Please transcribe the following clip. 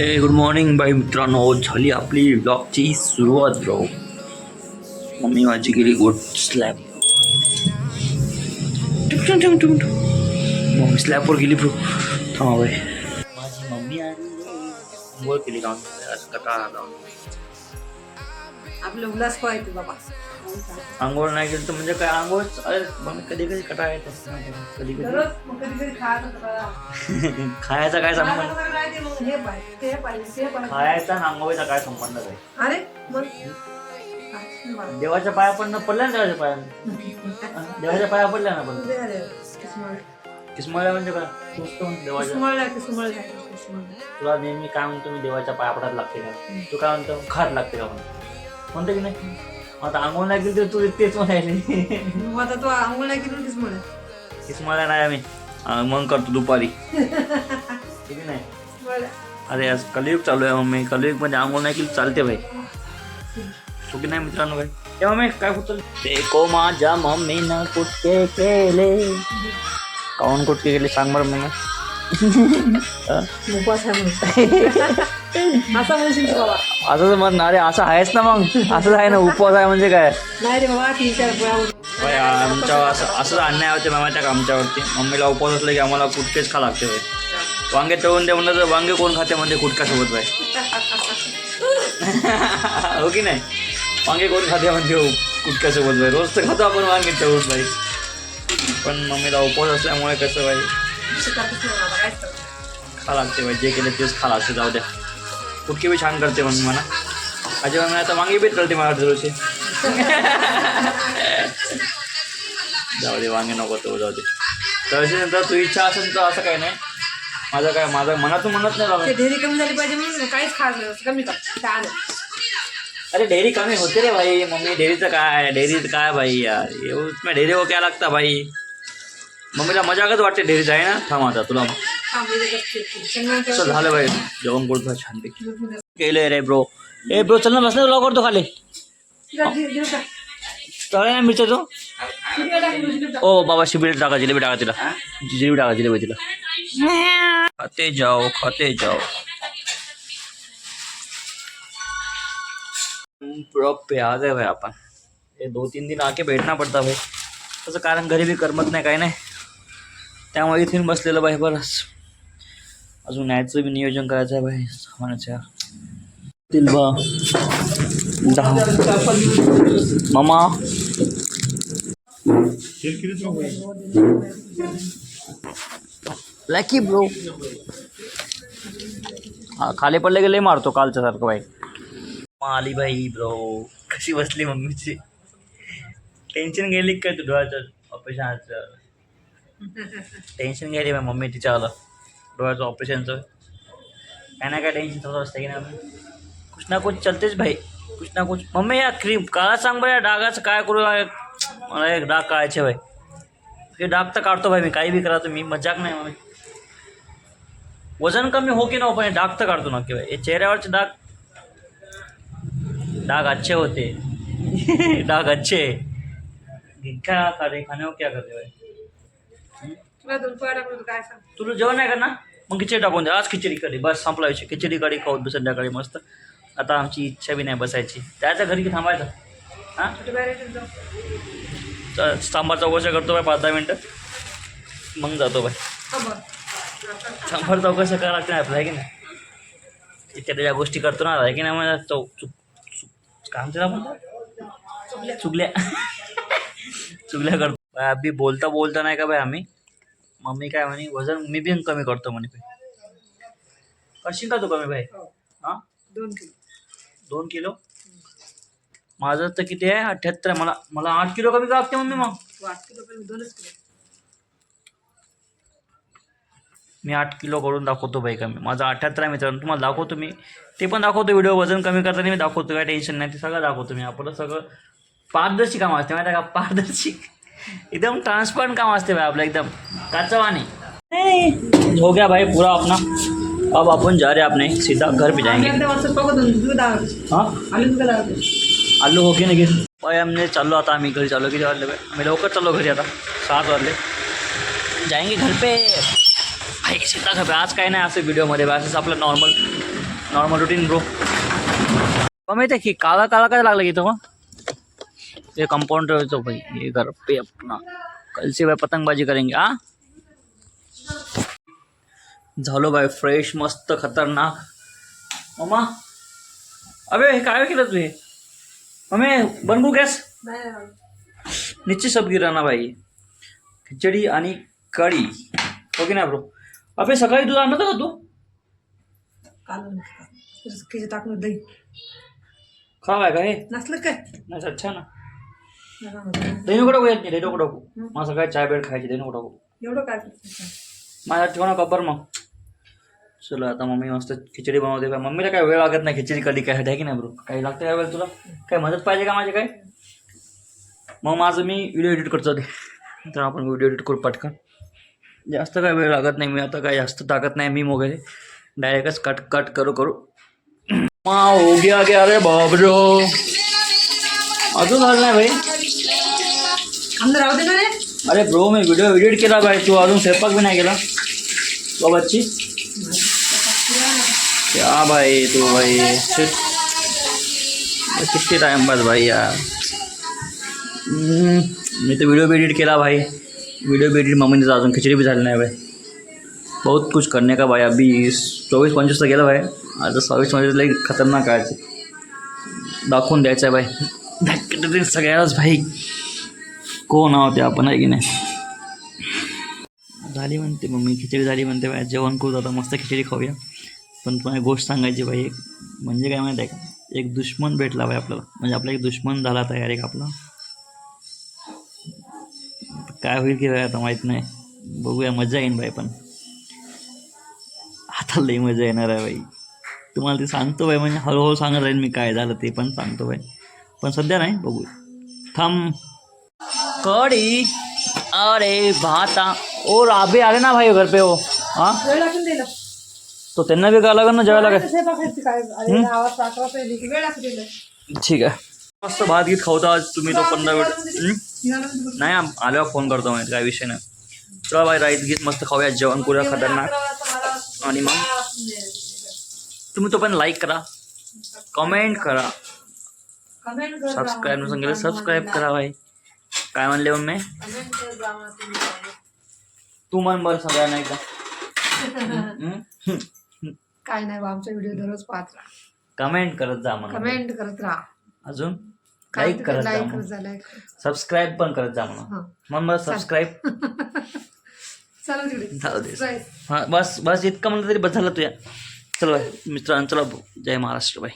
A good morning बाई मित्रांनो झाली आपली ब्लॉगची सुरुवात ब्रो मम्मी माझी गेली गुड स्लॅब मम्मी स्लॅबवर गेली ब्रो थांबा बाई माझी मम्मी आणि अंघोळ केली का कटाळा आला आपलं उल्हास पाहिजे बाबा. आंघोळ नाही केली तर म्हणजे काय आंघोळ? कधी कधी कटाळा येतो. कधी कधी खायचं काय संबंध? काय खायचा आंघोळीचा काय संबंध आहे? अरे. देवाच्या पाया पडणं पडल्या ना देवाच्या पाया? देवाच्या पाया पडल्या ना पण? दे रे, किसमळ. किस्मळ्या म्हणजे काय? देवाच्या. तुला नेहमी काय म्हणतो मी देवाच्या पाया पडायला लागते का? तू काय म्हणतो? खाट लागते का म्हणतो म्हणतो की? नाही आता आंघोळ नाही गेली तर तू तेच म्हणायली. मग आता तू आंघोळ नाही केली नाही आम्ही. आ, मग करतो दुपारी. ठीक आहे नाही? किसमळ. अरे आज कलियुग चालू आहे मम्मी. कलियुग मध्ये आंघोळ नाही केली चालते भाई तो की नाही मित्रांनो भाई ते मम्मी काय होतं देखो माझ्या मम्मीनं कुठे केले? काऊन कुठे केले सांग बरं मम्मी उपवास आहे म्हणून. असं म्हणशील तू बाबा. असंच म्हण अरे असं आहेच ना मग. असंच आहे ना उपवास आहे म्हणजे काय? नाही रे बाबा तीन चार पोळ्या होत्या. भाई आमच्या असं असंच अन्याय होते मामाच्या आमच्यावरती. मम्मीला उपवास असलं की आम्हाला कुटकेच खा लागते भाई वांगे तळून दे म्हणलं तर वांगे कोण खाते म्हणजे कुटक्यासोबत भाई हो की नाही? वांगे कोण खाते म्हणजे कुटक्यासोबत भाई रोज तर खातो आपण वांगे तळून भाई पण मम्मीला उपवास असल्यामुळे कसं करायचं. खा लागते भाई जे केलं तेच खा लागते. जाऊ द्या. कुटकी बी छान करते मम्मी मला माझी मम्मी आता वांगी बीत करते मला दररोजची जाऊ दे वांगे नको तो जाऊ दे तळशी नंतर तू इच्छा असेल तर असं काही नाही माझं काय माझं मनातून म्हणत नाही बाबा ते ढेरी कमी झाली पाहिजे म्हणून काहीच खास नाही कमी कर. अरे डेरी कमी होते रे भाई मम्मी डेरीचं काय डेरीचं काय भाई यार? एवढं मैं डेरी हो क्या लागता भाई। मम्मीला मजाकच वाटते डेरीचं आहे ना? थांब आता तुला चल झालं जेवण छानपैकी केलंय रे ब्रो। ए ब्रो चल ना करतो खाली। तळे ना मिरच्या तो ओ बाबा शिबिर टाका जिलेबी टाका तिला। जिलेबी टाका जिलेबी तिला। खाते जाओ खाते जाओ। पूरा प्याज है भाई अपन। ये दो तीन दिन आके बैठना पडता भाई। तसं कारण घरी बी करमत नाही काय नाही त्यामुळे इथून बसलेलं भाई बरंच अजून यायचं बी नियोजन करायचं आहे भाई यार तिलबा। दहा। मामा। लकी ब्रो हा, खाली पडले गेले मारतो कालच्या सारखं भाई। आली बाई ब्रो कशी बसली मम्मीची टेन्शन गेली काय तू डोळ्याचं ऑपरेशनचं टेन्शन गेली बाई मम्मी तिच्या डोळ्याचं ऑपरेशनचं काय ना काय टेन्शन चालू असतं की नाही कुछ ना कुछ चलतेच भाई। कुछ ना कुछ। मम्मी या क्रीम काळा सांग बरं या डागाचं काय करू या- मला एक डाग काढायचे भाई। हे डाग तर काढतो भाई मी काही बी करा तुम्ही मज़ाक नाही मम्मी वज़न कमी हो की ना हो, पण डाग तर काढतो नक्की भाई। हे चेहऱ्यावरचे डाग। डाग अच्छे होते। डाग अच्छे। क्या करे खाने को क्या करते भाई? तुला तर काय सांग? जेवण नाही करणार मग खिचडी टाकून दे. आज खिचडी कढी बस संपला विषय. खिचडी कढी खाऊ दे संध्याकाळी मस्त. आता आमची इच्छा बी नाही बसायची. त्याच्या घरी की थांबायचं. हां? छोटे बाहेर येतील जाऊ. च- सांबार चौकशा करतो बाय पाच दहा मिनटं. मग जातो बाय हा बरं. सांबार चौकशा करावं लागते ना आपलं आहे की नाही? इतक्या त्याच्या गोष्टी करतो ना आहे की नाही मला चौ चुक चुक काय म्हणते आपण चुकल्या. चुकल्या. करतो. बाय अभि बोलता बोलता नाही का बाय आम्ही? मम्मी काय म्हणे वजन मी बी कमी करतो म्हणे करशील का तू कमी भाई हो. हां? दोन किलो. दोन किलो? माझं तर किती आहे? अठ्याहत्तर. मला मला आठ किलो कमी का लागते मम्मी मग. तू आठ किलो पण मी दोनच किलो. मी आठ किलो करून दाखवतो बाई कमी. माझा अठ्याहत्तर आहे मित्रांनो. तुम्हाला दाखवतो मी. ते पण दाखवतो व्हिडिओ. वजन कमी करताना मी दाखवतो. काय टेन्शन नाही. ते सगळं दाखवतो मी. आपलं सगळं पारदर्शी काम असते. माहिती आहे का? पारदर्शी. एकदम ट्रान्सपरंट काम असते भाई आपलं एकदम. काचवानी. हो गया भाई पूरा अपना. अब अपन जा रहे हैं अपने सीधा घर पे जाएँगे. आवडते हाँ? आलू हो की? नाही भाई हमने चाललो आता आम्ही घरी चाललो किती वाजले आम्ही लवकर चाललो घरी आता सात वाजले जाएँगे घर पे। भाई सीधा घर पे। आज काय नाही असं व्हिडिओमध्ये असंच आपलं नॉर्मल नॉर्मल रुटीन ब्रो मग माहिती आहे की काला काला काय लागला की इथं मग ये कंपाउंडर है तो भाई ये घर पे अपना कल से भाई पतंगबाजी करेंगे आ झालो भाई फ्रेश मस्त खतरनाक। मम्मा अबे हे काय केलं तू हे मम्मी बनवू गॅस? नीचे सब गिरा ना भाई। खिचडी आणि कढी। हो की नाही ब्रो? अबे सकाळी दूध आणलं का तू? काल खिचे टाकून दही. खराब आहे का हे नसलं काय? नाही अच्छा ना. टाकू येत नाही नको मला सकाळी चाय बेड खायची टाकू एवढं काय करते माझ्या ठेवा कबर मग चलो आता मम्मी मस्त खिचडी बनवते का मम्मीला काय वेळ लागत नाही खिचडी कधी काय आहे की नाही ब्रो काही लागतं काय वेळ तुला काय मदत पाहिजे का माझे काय मग माझं मी व्हिडिओ एडिट करतो ते तर आपण व्हिडिओ एडिट करू पटकन जास्त काय वेळ लागत नाही मी आता काय जास्त टाकत नाही मी वगैरे डायरेक्टच कट कट करू करू मा हो गया क्या रे बाबरो अजून नाही भाई। आमदार राहू दे ना रे। अरे ब्रो मी व्हिडिओ एडिट केला भाई तू अजून स्वयंपाक भी नाही केला तो बच्ची क्या भाई तू भाई? किती टाइम बाद भाई यार। मी तर व्हिडिओ भी एडिट केला भाई। व्हिडिओ भी एडिट मम्मीने अजून खिचडी भी झाली नाही भाई। बहुत कुछ करने का भाई अभी चोवीस पंचवीस तर गेलं भाई। आता सव्वीस पंचवीस लई खतरनाक आहे दाखवून द्यायचं आहे भाई। दाखवते सगळ्यालाच भाई. कोण आहोत ते आपण आहे की नाही? झाली म्हणते मम्मी खिचडी झाली म्हणते बाय जेवण करू आता मस्त खिचडी खाऊया. पण तुम्हाला एक गोष्ट सांगायची बाई एक म्हणजे काय माहिती आहे का? एक दुश्मन भेटला बाई आपल्याला. म्हणजे आपला एक दुश्मन झाला तयार एक आपला. काय होईल की बाई आता माहीत नाही. बघूया मजा येईन बाई पण. आता लई मजा येणार आहे बाई. तुम्हाला ते सांगतो बाई म्हणजे हळूहळू सांगत राहील मी काय झालं ते पण सांगतो बाई. पण सध्या नाही बघूया थांब कड़ी अरे भाता और अभी आले ना भाई घर पे हो हाँ वेळ लागून दिला तो त्यांना भी काय लागेल ना जेवायला काय ठीक आहे मस्त भात गीत खावता आज तुम्ही तो पंधरा वेळ नाही आल्यावर फ़ोन करतो माहिती काय विषय नाही चला भाई राईत गीत मस्त खाऊया जेवण करूया खतरनाक आणि मग तुम्ही तो पण लाईक करा कमेंट कर सबस्क्राईब सांगितलं सबस्क्राईब करा भाई. काय म्हणले मम्मी. तू मन बरं सगळ्यांना एकदा. काय नाही आमचा व्हिडिओ दररोज पाहत राहा. कमेंट करत जा म्हणा. कमेंट करत राहा. अजून? लाईक करत जा म्हणा. सबस्क्राईब पण करत जा म्हणा. हा. मग मला सबस्क्राईब जाऊ दे. हा बस बस इतकं म्हणलं तरी बस झालं तुझ्या. चल मित्रांनो चला जय महाराष्ट्र बाय.